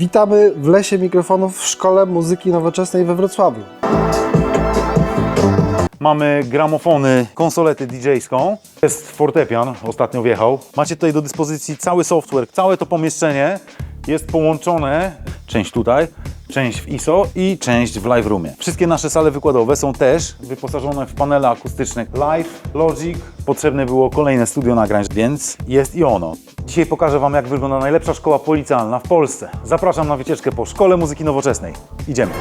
Witamy w Lesie Mikrofonów w Szkole Muzyki Nowoczesnej we Wrocławiu. Mamy gramofony, konsoletę DJ-ską. Jest fortepian, ostatnio wjechał. Macie tutaj do dyspozycji cały software, całe to pomieszczenie jest połączone, część tutaj, część w ISO i część w Live Roomie. Wszystkie nasze sale wykładowe są też wyposażone w panele akustyczne Live, Logic. Potrzebne było kolejne studio nagrań, więc jest i ono. Dzisiaj pokażę Wam, jak wygląda najlepsza szkoła policjalna w Polsce. Zapraszam na wycieczkę po Szkole Muzyki Nowoczesnej. Idziemy.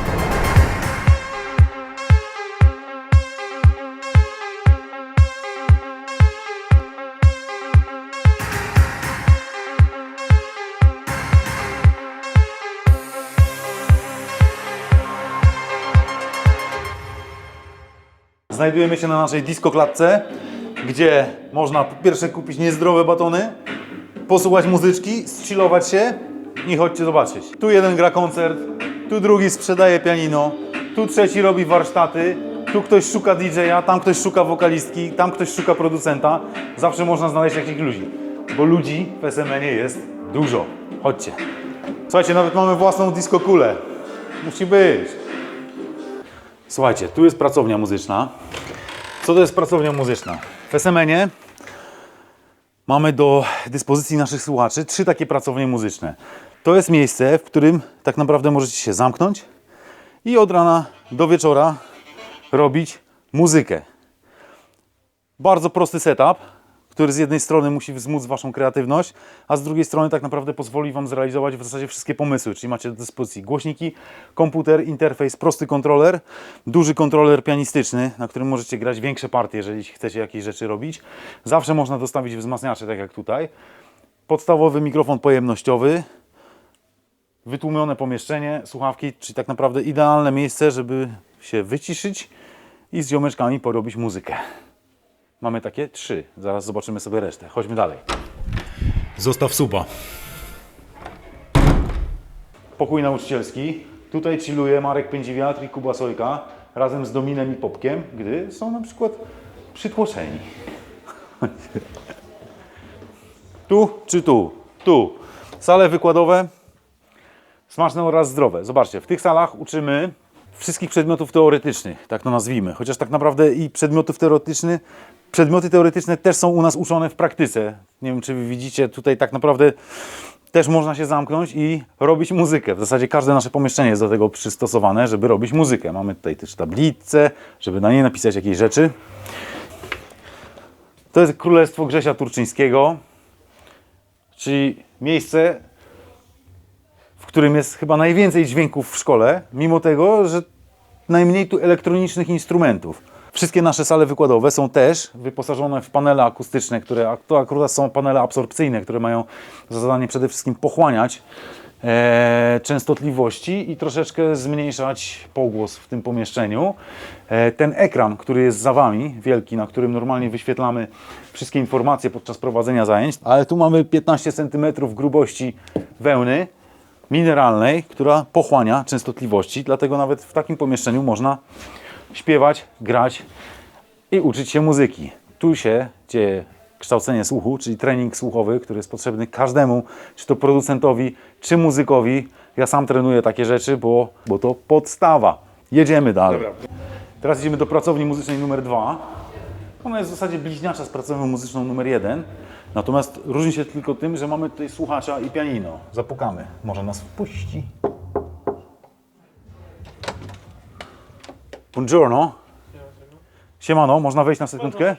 Znajdujemy się na naszej disco klatce, gdzie można po pierwsze kupić niezdrowe batony, posłuchać muzyczki, zchillować się i chodźcie zobaczyć. Tu jeden gra koncert, tu drugi sprzedaje pianino, tu trzeci robi warsztaty, tu ktoś szuka DJ-a, tam ktoś szuka wokalistki, tam ktoś szuka producenta. Zawsze można znaleźć jakichś ludzi, bo ludzi w SMN-ie jest dużo. Chodźcie. Słuchajcie, nawet mamy własną disco kulę. Musi być. Słuchajcie, tu jest pracownia muzyczna. Co to jest pracownia muzyczna? W SMN-ie mamy do dyspozycji naszych słuchaczy trzy takie pracownie muzyczne. To jest miejsce, w którym tak naprawdę możecie się zamknąć i od rana do wieczora robić muzykę. Bardzo prosty setup, który z jednej strony musi wzmóc Waszą kreatywność, a z drugiej strony tak naprawdę pozwoli Wam zrealizować w zasadzie wszystkie pomysły, czyli macie do dyspozycji głośniki, komputer, interfejs, prosty kontroler, duży kontroler pianistyczny, na którym możecie grać większe partie, jeżeli chcecie jakieś rzeczy robić. Zawsze można dostawić wzmacniacze, tak jak tutaj. Podstawowy mikrofon pojemnościowy, wytłumione pomieszczenie, słuchawki, czyli tak naprawdę idealne miejsce, żeby się wyciszyć i z ziomeczkami porobić muzykę. Mamy takie trzy. Zaraz zobaczymy sobie resztę. Chodźmy dalej. Zostaw suba. Pokój nauczycielski. Tutaj chilluje Marek Pędziwiatr i Kuba Sojka razem z Dominem i Popkiem, gdy są na przykład przytłoczeni. Tu czy tu? Tu. Sale wykładowe smaczne oraz zdrowe. Zobaczcie, w tych salach uczymy wszystkich przedmiotów teoretycznych, tak to nazwijmy. Chociaż tak naprawdę i przedmiotów teoretycznych, przedmioty teoretyczne też są u nas uczone w praktyce. Nie wiem, czy widzicie, tutaj tak naprawdę też można się zamknąć i robić muzykę. W zasadzie każde nasze pomieszczenie jest do tego przystosowane, żeby robić muzykę. Mamy tutaj też tablicę, żeby na niej napisać jakieś rzeczy. To jest Królestwo Grzesia Turczyńskiego, czyli miejsce, w którym jest chyba najwięcej dźwięków w szkole, mimo tego, że najmniej tu elektronicznych instrumentów. Wszystkie nasze sale wykładowe są też wyposażone w panele akustyczne, które to akurat są panele absorpcyjne, które mają za zadanie przede wszystkim pochłaniać e, częstotliwości i troszeczkę zmniejszać pogłos w tym pomieszczeniu. E, ten ekran, który jest za Wami, wielki, na którym normalnie wyświetlamy wszystkie informacje podczas prowadzenia zajęć, ale tu mamy 15 cm grubości wełny, mineralnej, która pochłania częstotliwości, dlatego nawet w takim pomieszczeniu można śpiewać, grać i uczyć się muzyki. Tu się dzieje kształcenie słuchu, czyli trening słuchowy, który jest potrzebny każdemu, czy to producentowi, czy muzykowi. Ja sam trenuję takie rzeczy, bo, bo to podstawa. Jedziemy dalej. Teraz idziemy do pracowni muzycznej numer dwa. Ona jest w zasadzie bliźniacza z pracownią muzyczną numer jeden. Natomiast różni się tylko tym, że mamy tutaj słuchacza i pianino. Zapukamy. Może nas wpuści. Buongiorno. Siemano, można wejść na sekundkę?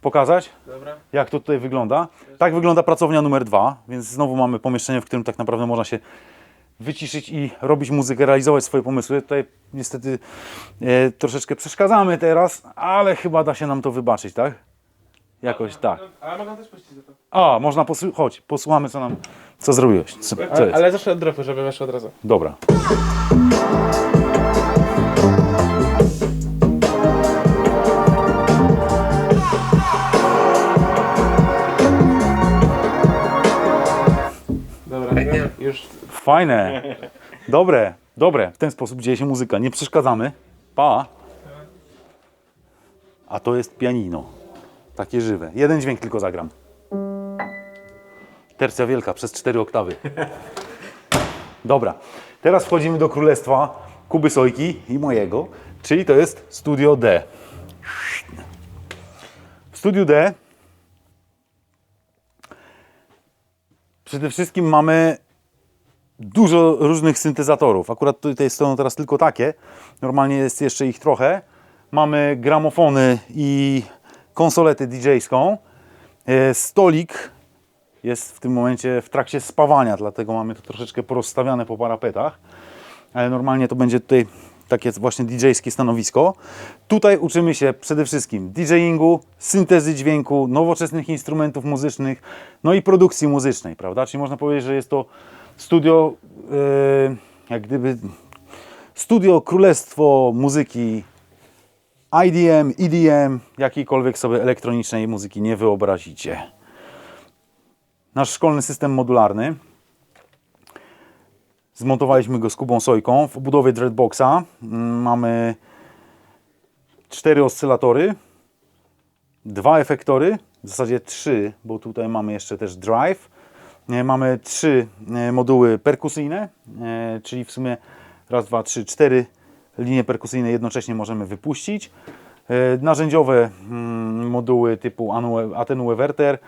Pokazać? Dobra. Jak to tutaj wygląda? Tak wygląda pracownia numer dwa, więc znowu mamy pomieszczenie, w którym tak naprawdę można się wyciszyć i robić muzykę, realizować swoje pomysły. Tutaj niestety e, troszeczkę przeszkadzamy teraz, ale chyba da się nam to wybaczyć, tak? Jakoś tak. Ale mogę też puścić za to. A, można posłuchać. Chodź, posłuchamy co nam, co zrobiłeś. Co, co Ale, jest? ale zacznę od dropu, żeby weszło od razu. Dobra. Fajne. Dobre, dobre. W ten sposób dzieje się muzyka. Nie przeszkadzamy. Pa. A to jest pianino. Takie żywe. Jeden dźwięk tylko zagram. Tercja wielka przez cztery oktawy. Dobra, teraz wchodzimy do królestwa Kuby Sojki i mojego, czyli to jest Studio D. W Studiu D przede wszystkim mamy dużo różnych syntezatorów. Akurat tutaj stoją teraz tylko takie. Normalnie jest jeszcze ich trochę. Mamy gramofony i konsoletę DJ-ską. E, Stolik jest w tym momencie w trakcie spawania, dlatego mamy to troszeczkę porozstawiane po parapetach. Ale normalnie to będzie tutaj takie właśnie DJ-skie stanowisko. Tutaj uczymy się przede wszystkim DJingu, syntezy dźwięku, nowoczesnych instrumentów muzycznych, no i produkcji muzycznej, prawda? Czyli można powiedzieć, że jest to studio, e, jak gdyby studio królestwo muzyki IDM, EDM, jakiejkolwiek sobie elektronicznej muzyki nie wyobrazicie. Nasz szkolny system modularny. Zmontowaliśmy go z Kubą Sojką w obudowie Dreadboxa. Mamy cztery oscylatory, dwa efektory, w zasadzie trzy, bo tutaj mamy jeszcze też drive. E, Mamy trzy e, moduły perkusyjne, e, czyli w sumie raz, dwa, trzy, cztery linie perkusyjne jednocześnie możemy wypuścić. Narzędziowe mm, moduły typu Attenueverter,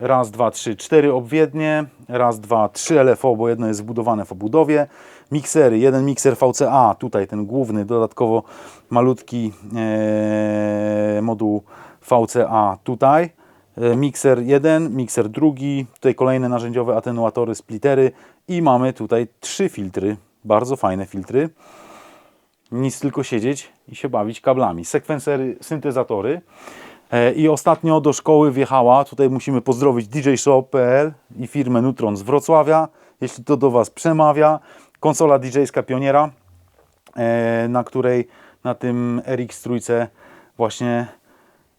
raz, dwa, trzy, cztery obwiednie, raz, dwa, trzy LFO, bo jedno jest wbudowane w obudowie. Miksery, jeden mikser VCA, tutaj ten główny, dodatkowo malutki moduł VCA tutaj. E, Mikser jeden, mikser drugi, tutaj kolejne narzędziowe atenuatory, splittery i mamy tutaj trzy filtry, bardzo fajne filtry. Nic tylko siedzieć i się bawić kablami. Sekwencery, syntezatory. E, I ostatnio do szkoły wjechała, tutaj musimy pozdrowić djshop.pl i firmę Nutron z Wrocławia, jeśli to do Was przemawia. Konsola DJ-ska Pioniera, e, na której na tym RX trójce właśnie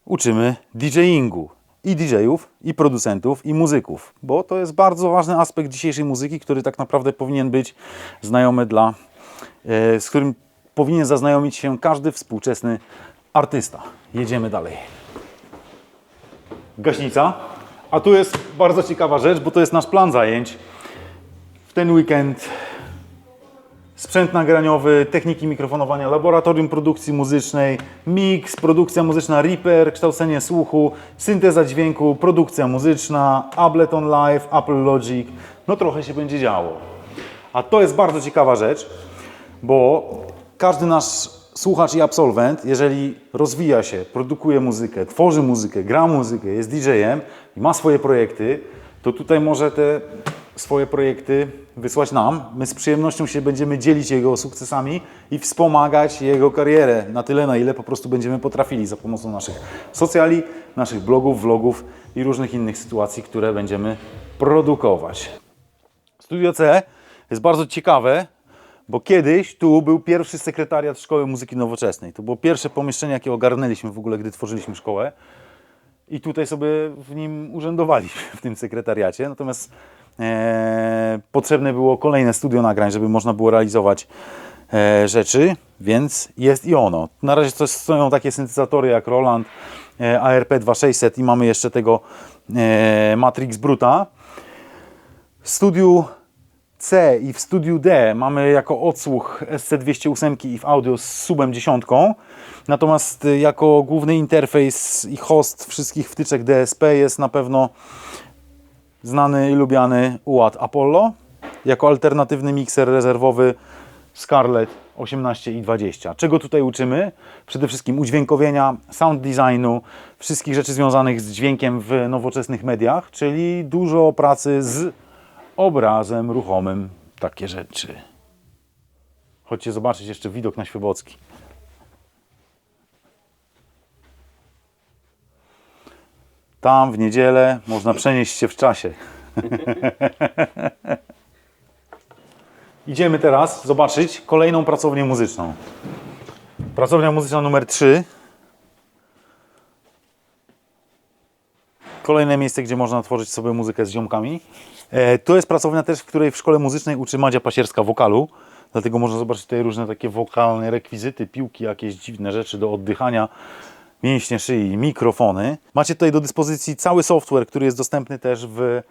uczymy DJingu. I DJ-ów, i producentów, i muzyków, bo to jest bardzo ważny aspekt dzisiejszej muzyki, który tak naprawdę powinien być znajomy dla, e, z którym powinien zaznajomić się każdy współczesny artysta. Jedziemy dalej gaśnica. A tu jest bardzo ciekawa rzecz, bo to jest nasz plan zajęć. W ten weekend sprzęt nagraniowy, techniki mikrofonowania, laboratorium produkcji muzycznej, mix, produkcja muzyczna Reaper, kształcenie słuchu, synteza dźwięku, produkcja muzyczna, Ableton Live, Apple Logic. No trochę się będzie działo. A to jest bardzo ciekawa rzecz, bo każdy nasz słuchacz i absolwent, jeżeli rozwija się, produkuje muzykę, tworzy muzykę, gra muzykę, jest DJ-em i ma swoje projekty, to tutaj może te swoje projekty wysłać nam. My z przyjemnością się będziemy dzielić jego sukcesami i wspomagać jego karierę na tyle, na ile po prostu będziemy potrafili za pomocą naszych socjali, naszych blogów, vlogów i różnych innych sytuacji, które będziemy produkować. Studio C jest bardzo ciekawe, bo kiedyś tu był pierwszy sekretariat Szkoły Muzyki Nowoczesnej. To było pierwsze pomieszczenie, jakie ogarnęliśmy w ogóle, gdy tworzyliśmy szkołę. I tutaj sobie w nim urzędowaliśmy, w tym sekretariacie. Natomiast e, potrzebne było kolejne studio nagrań, żeby można było realizować e, rzeczy, więc jest i ono. Na razie to stoją takie syntezatory jak Roland, e, ARP 2600 i mamy jeszcze tego Matrix Bruta. W studiu C i w studiu D mamy jako odsłuch SC208 i w audio z subem 10. Natomiast jako główny interfejs i host wszystkich wtyczek DSP jest na pewno znany i lubiany UAD Apollo. Jako alternatywny mikser rezerwowy Scarlett 18 i 20. Czego tutaj uczymy? Przede wszystkim udźwiękowienia, sound designu, wszystkich rzeczy związanych z dźwiękiem w nowoczesnych mediach, czyli dużo pracy z obrazem ruchomym, takie rzeczy. Chodźcie zobaczyć jeszcze widok na Świebocki. Tam w niedzielę można przenieść się w czasie. Idziemy teraz zobaczyć kolejną pracownię muzyczną. Pracownia muzyczna numer 3. Kolejne miejsce, gdzie można tworzyć sobie muzykę z ziomkami. E, to jest pracownia też, w której w szkole muzycznej uczy Madzia Pasierska wokalu. Dlatego można zobaczyć tutaj różne takie wokalne rekwizyty, piłki, jakieś dziwne rzeczy do oddychania, mięśnie szyi, mikrofony. Macie tutaj do dyspozycji cały software, który jest dostępny też w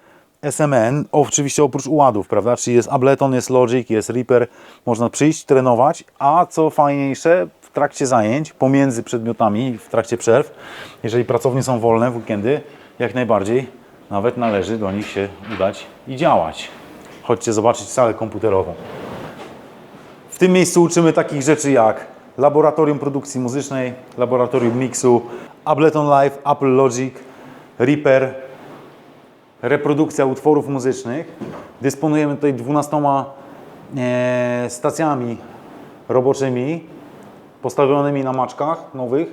SMN, oczywiście oprócz uładów, prawda? Czyli jest Ableton, jest Logic, jest Reaper, można przyjść, trenować, a co fajniejsze, w trakcie zajęć, pomiędzy przedmiotami, w trakcie przerw, jeżeli pracownie są wolne w weekendy, jak najbardziej nawet należy do nich się udać i działać. Chodźcie zobaczyć salę komputerową. W tym miejscu uczymy takich rzeczy jak laboratorium produkcji muzycznej, laboratorium miksu, Ableton Live, Apple Logic, Reaper, reprodukcja utworów muzycznych. Dysponujemy tutaj 12 e, stacjami roboczymi postawionymi na maczkach nowych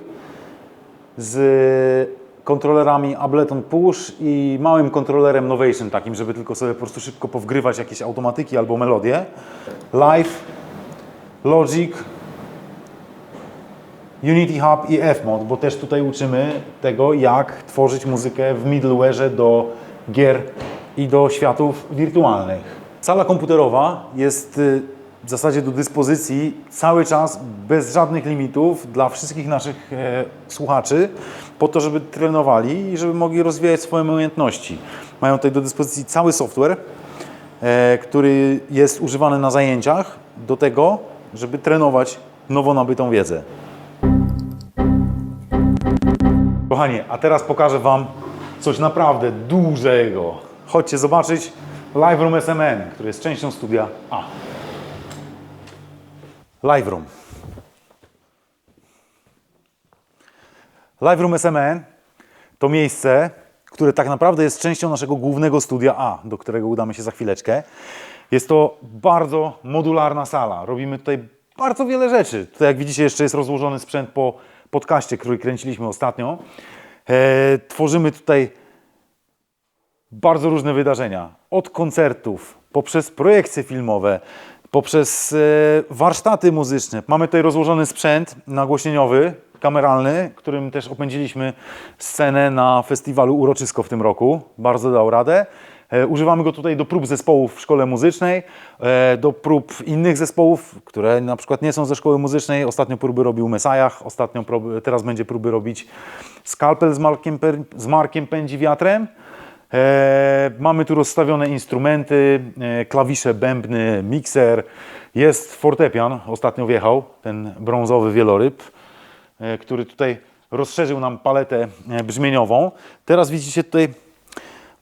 z kontrolerami Ableton Push i małym kontrolerem Novation takim, żeby tylko sobie po prostu szybko powgrywać jakieś automatyki albo melodie. Live, Logic, Unity Hub i Fmod, bo też tutaj uczymy tego, jak tworzyć muzykę w middleware'ze do gier i do światów wirtualnych. Sala komputerowa jest y, w zasadzie do dyspozycji cały czas, bez żadnych limitów dla wszystkich naszych e, słuchaczy, po to, żeby trenowali i żeby mogli rozwijać swoje umiejętności. Mają tutaj do dyspozycji cały software, e, który jest używany na zajęciach do tego, żeby trenować nowo nabytą wiedzę. Kochani, a teraz pokażę Wam coś naprawdę dużego. Chodźcie zobaczyć Live Room SMN, który jest częścią studia A. Live Room. Live Room SMN to miejsce, które tak naprawdę jest częścią naszego głównego studia A, do którego udamy się za chwileczkę. Jest to bardzo modularna sala. Robimy tutaj bardzo wiele rzeczy. Tutaj, jak widzicie, jeszcze jest rozłożony sprzęt po podcaście, który kręciliśmy ostatnio. E, tworzymy tutaj bardzo różne wydarzenia. Od koncertów, poprzez projekcje filmowe, poprzez e, warsztaty muzyczne. Mamy tutaj rozłożony sprzęt nagłośnieniowy, kameralny, którym też opędziliśmy scenę na festiwalu Uroczysko w tym roku. Bardzo dał radę. E, Używamy go tutaj do prób zespołów w szkole muzycznej, e, do prób innych zespołów, które na przykład nie są ze szkoły muzycznej. Ostatnio próby robił Mesajach, ostatnio próby, teraz będzie próby robić Skalpel z Markiem, z Markiem Pędzi Wiatrem. E, mamy tu rozstawione instrumenty, klawisze, bębny, mikser. Jest fortepian, ostatnio wjechał, ten brązowy wieloryb, który tutaj rozszerzył nam paletę brzmieniową. Teraz widzicie tutaj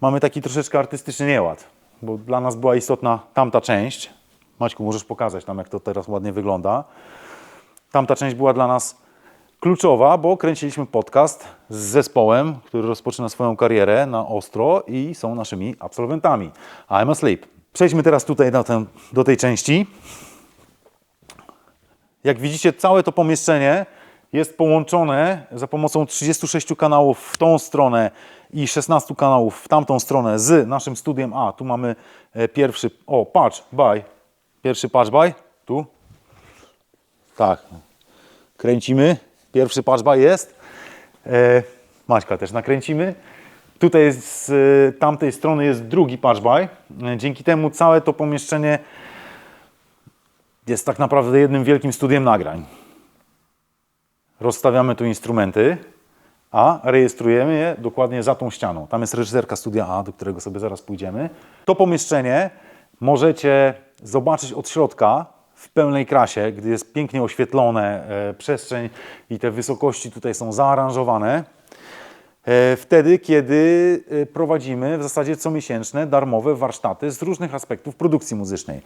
mamy taki troszeczkę artystyczny nieład, bo dla nas była istotna tamta część. Maćku, możesz pokazać nam, jak to teraz ładnie wygląda. Tamta część była dla nas kluczowa, bo kręciliśmy podcast z zespołem, który rozpoczyna swoją karierę na ostro i są naszymi absolwentami. I'm asleep. Przejdźmy teraz tutaj tę, do tej części. Jak widzicie, całe to pomieszczenie jest połączone za pomocą 36 kanałów w tą stronę i 16 kanałów w tamtą stronę z naszym studiem A. Tu mamy e, pierwszy, o patch by, pierwszy patch by, tu. Tak, kręcimy. Pierwszy patchba jest. E, Maćka też nakręcimy. Tutaj z e, tamtej strony jest drugi patchby. E, dzięki temu całe to pomieszczenie jest tak naprawdę jednym wielkim studiem nagrań. Rozstawiamy tu instrumenty, a rejestrujemy je dokładnie za tą ścianą. Tam jest reżyserka studia A, do którego sobie zaraz pójdziemy. To pomieszczenie możecie zobaczyć od środka w pełnej krasie, gdy jest pięknie oświetlone, e, przestrzeń i te wysokości tutaj są zaaranżowane. E, Wtedy, kiedy e, prowadzimy w zasadzie comiesięczne darmowe warsztaty z różnych aspektów produkcji muzycznej.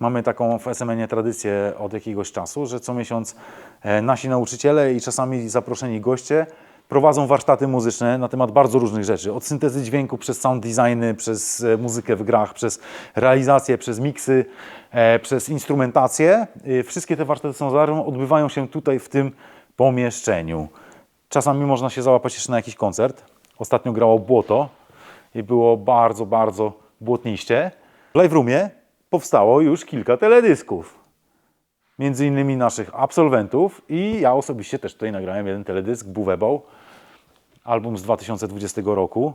Mamy taką w SMN tradycję od jakiegoś czasu, że co miesiąc e, nasi nauczyciele i czasami zaproszeni goście prowadzą warsztaty muzyczne na temat bardzo różnych rzeczy. Od syntezy dźwięku, przez sound designy, przez e, muzykę w grach, przez realizację, przez miksy, e, przez instrumentację. Wszystkie te warsztaty są za odbywają się tutaj w tym pomieszczeniu. Czasami można się załapać jeszcze na jakiś koncert. Ostatnio grało Błoto i było bardzo, bardzo błotniście. W Live Roomie powstało już kilka teledysków. Między innymi naszych absolwentów i ja osobiście też tutaj nagrałem jeden teledysk, Buwebał, album z 2020 roku,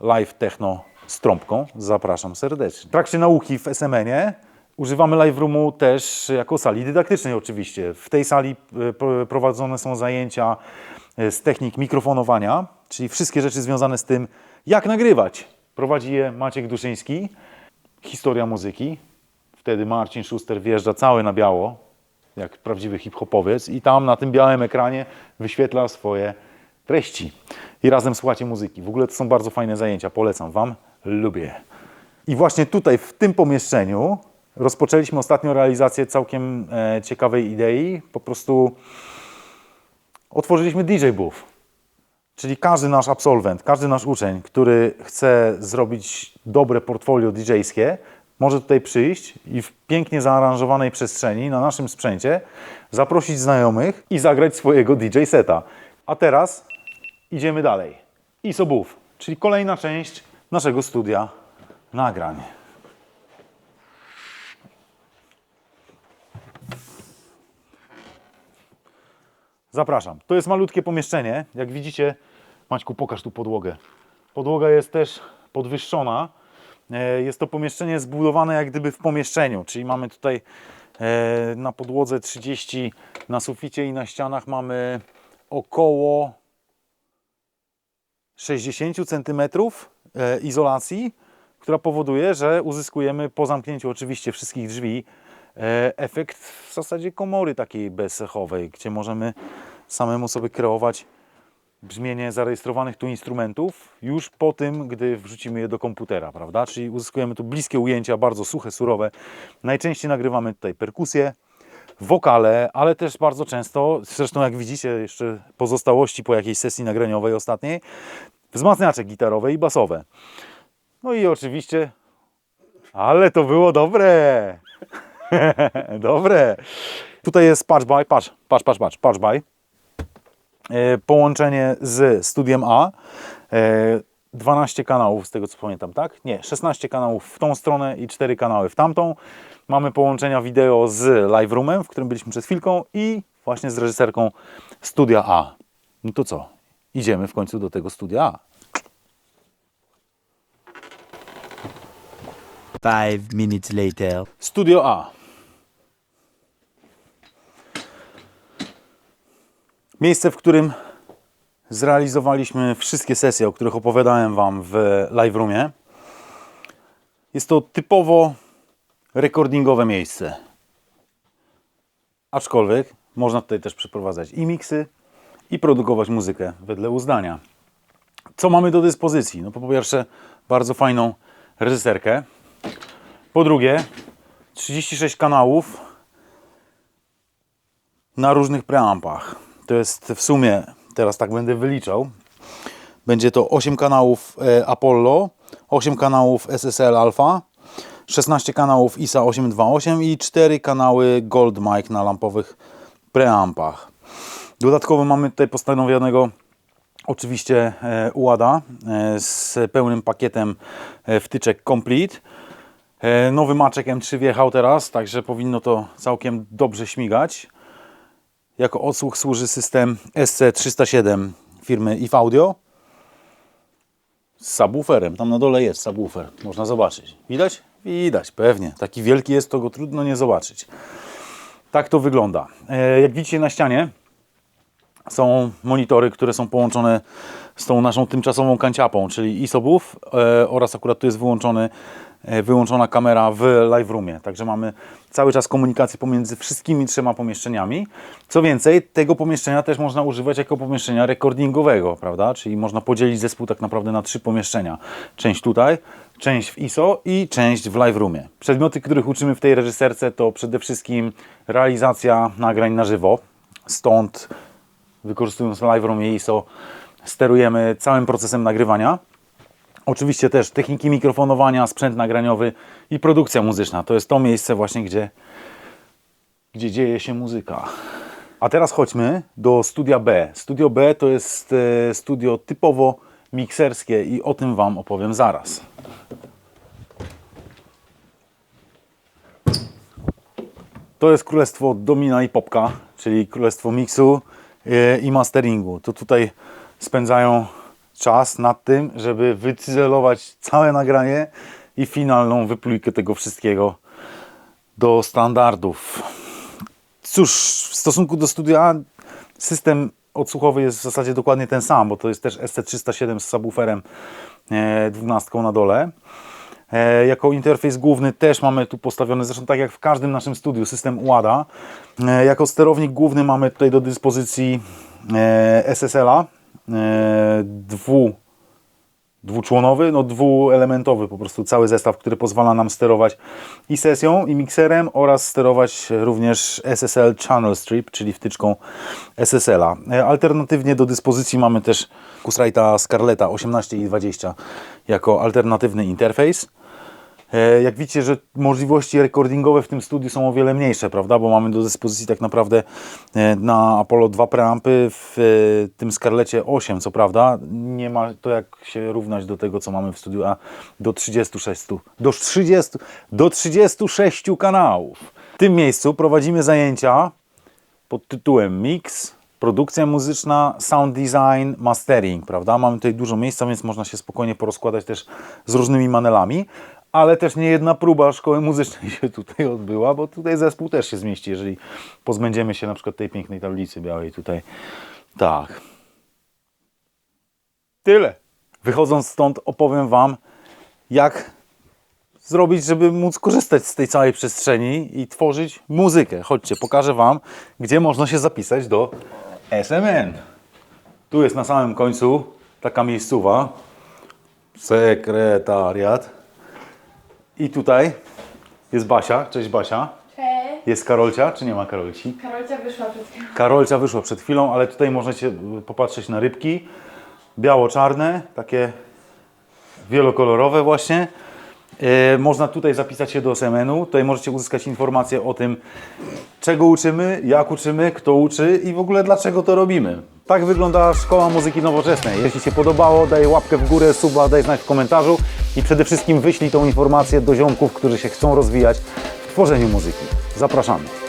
live techno z trąbką. Zapraszam serdecznie. W trakcie nauki w SMN-ie używamy live roomu też jako sali dydaktycznej oczywiście. W tej sali e, pro- prowadzone są zajęcia e, z technik mikrofonowania, czyli wszystkie rzeczy związane z tym, jak nagrywać. Prowadzi je Maciek Duszyński, historia muzyki. Wtedy Marcin Schuster wjeżdża cały na biało, jak prawdziwy hip-hopowiec i tam na tym białym ekranie wyświetla swoje treści. I razem słuchacie muzyki. W ogóle to są bardzo fajne zajęcia, polecam Wam, lubię. I właśnie tutaj, w tym pomieszczeniu, rozpoczęliśmy ostatnio realizację całkiem e, ciekawej idei. Po prostu otworzyliśmy DJ Booth. Czyli każdy nasz absolwent, każdy nasz uczeń, który chce zrobić dobre portfolio DJ-skie, może tutaj przyjść i w pięknie zaaranżowanej przestrzeni na naszym sprzęcie zaprosić znajomych i zagrać swojego DJ seta. A teraz idziemy dalej. ISO Booth, czyli kolejna część naszego studia nagrań. Zapraszam. To jest malutkie pomieszczenie. Jak widzicie, Maćku, pokaż tu podłogę. Podłoga jest też podwyższona. E, Jest to pomieszczenie zbudowane jak gdyby w pomieszczeniu, czyli mamy tutaj e, na podłodze 30, na suficie i na ścianach mamy około 60 cm izolacji, która powoduje, że uzyskujemy po zamknięciu oczywiście wszystkich drzwi e, efekt w zasadzie komory takiej bezechowej, gdzie możemy samemu sobie kreować brzmienie zarejestrowanych tu instrumentów już po tym, gdy wrzucimy je do komputera, prawda? Czyli uzyskujemy tu bliskie ujęcia, bardzo suche, surowe. Najczęściej nagrywamy tutaj perkusję, wokale, ale też bardzo często, zresztą jak widzicie jeszcze pozostałości po jakiejś sesji nagraniowej ostatniej, wzmacniacze gitarowe i basowe. No i oczywiście, ale to było dobre! dobre! Tutaj jest patch by, patrz, patrz, patrz, patrz, patch by. E, połączenie z Studiem A. E, 12 kanałów, z tego co pamiętam, tak? Nie, 16 kanałów w tą stronę i 4 kanały w tamtą. Mamy połączenia wideo z Live Roomem, w którym byliśmy przed chwilką i właśnie z reżyserką Studia A. No to co? Idziemy w końcu do tego Studia A. Five minutes later. Studio A. Miejsce, w którym zrealizowaliśmy wszystkie sesje, o których opowiadałem Wam w live roomie. Jest to typowo recordingowe miejsce. Aczkolwiek można tutaj też przeprowadzać i miksy, i produkować muzykę wedle uznania. Co mamy do dyspozycji? No po pierwsze, bardzo fajną reżyserkę. Po drugie, 36 kanałów na różnych preampach. To jest w sumie, teraz tak będę wyliczał, będzie to 8 kanałów e, Apollo, 8 kanałów SSL Alpha, 16 kanałów ISA 828 i 4 kanały Gold Mic na lampowych preampach. Dodatkowo mamy tutaj postanowionego oczywiście e, UADA e, z pełnym pakietem wtyczek Complete. E, Nowy maczek M3 wjechał teraz, także powinno to całkiem dobrze śmigać. Jako odsłuch służy system SC307 firmy If Audio z subwooferem. Tam na dole jest subwoofer, można zobaczyć. Widać? Widać, pewnie. Taki wielki jest, to go trudno nie zobaczyć. Tak to wygląda. E, Jak widzicie na ścianie są monitory, które są połączone z tą naszą tymczasową kanciapą, czyli ISOBUF e, oraz akurat tu jest wyłączony, wyłączona kamera w live roomie. Także mamy cały czas komunikację pomiędzy wszystkimi trzema pomieszczeniami. Co więcej, tego pomieszczenia też można używać jako pomieszczenia recordingowego, prawda? Czyli można podzielić zespół tak naprawdę na trzy pomieszczenia. Część tutaj, część w ISO i część w live roomie. Przedmioty, których uczymy w tej reżyserce to przede wszystkim realizacja nagrań na żywo. Stąd wykorzystując live room i ISO sterujemy całym procesem nagrywania. Oczywiście też techniki mikrofonowania, sprzęt nagraniowy i produkcja muzyczna. To jest to miejsce właśnie, gdzie, gdzie dzieje się muzyka. A teraz chodźmy do studia B. Studio B to jest e, studio typowo mikserskie i o tym Wam opowiem zaraz. To jest królestwo Domina i Popka, czyli królestwo miksu e, i masteringu. To tutaj spędzają czas nad tym, żeby wycyzelować całe nagranie i finalną wyplujkę tego wszystkiego do standardów. Cóż, w stosunku do studia system odsłuchowy jest w zasadzie dokładnie ten sam, bo to jest też SC307 z subwooferem e, 12 na dole. E, Jako interfejs główny też mamy tu postawiony, zresztą tak jak w każdym naszym studiu, system UADA. E, Jako sterownik główny mamy tutaj do dyspozycji e, SSL-a, dwu, dwuczłonowy, no dwuelementowy po prostu cały zestaw, który pozwala nam sterować i sesją, i mikserem oraz sterować również SSL Channel Strip, czyli wtyczką SSL-a. E, Alternatywnie do dyspozycji mamy też Focusrite'a Scarletta 18 i 20 jako alternatywny interfejs. E, Jak widzicie, że możliwości recordingowe w tym studiu są o wiele mniejsze, prawda? Bo mamy do dyspozycji tak naprawdę e, na Apollo 2 preampy, w e, tym Scarletcie 8, co prawda. Nie ma to jak się równać do tego, co mamy w studiu A do 36, do 30, do 36 kanałów. W tym miejscu prowadzimy zajęcia pod tytułem Mix, produkcja muzyczna, sound design, mastering, prawda? Mamy tutaj dużo miejsca, więc można się spokojnie porozkładać też z różnymi manelami, ale też nie jedna próba szkoły muzycznej się tutaj odbyła, bo tutaj zespół też się zmieści, jeżeli pozbędziemy się na przykład tej pięknej tablicy białej tutaj. Tak. Tyle. Wychodząc stąd opowiem Wam, jak zrobić, żeby móc korzystać z tej całej przestrzeni i tworzyć muzykę. Chodźcie, pokażę Wam, gdzie można się zapisać do SMN. Tu jest na samym końcu taka miejscowa, sekretariat. I tutaj jest Basia. Cześć Basia. Cześć. Jest Karolcia, czy nie ma Karolci? Karolcia wyszła przed chwilą. Karolcia wyszła przed chwilą, ale tutaj możecie popatrzeć na rybki. Biało-czarne, takie wielokolorowe właśnie. E, można tutaj zapisać się do semenu. Tutaj możecie uzyskać informacje o tym, czego uczymy, jak uczymy, kto uczy i w ogóle dlaczego to robimy. Tak wygląda Szkoła Muzyki Nowoczesnej. Jeśli się podobało, daj łapkę w górę, suba, daj znać w komentarzu i przede wszystkim wyślij tą informację do ziomków, którzy się chcą rozwijać w tworzeniu muzyki. Zapraszamy.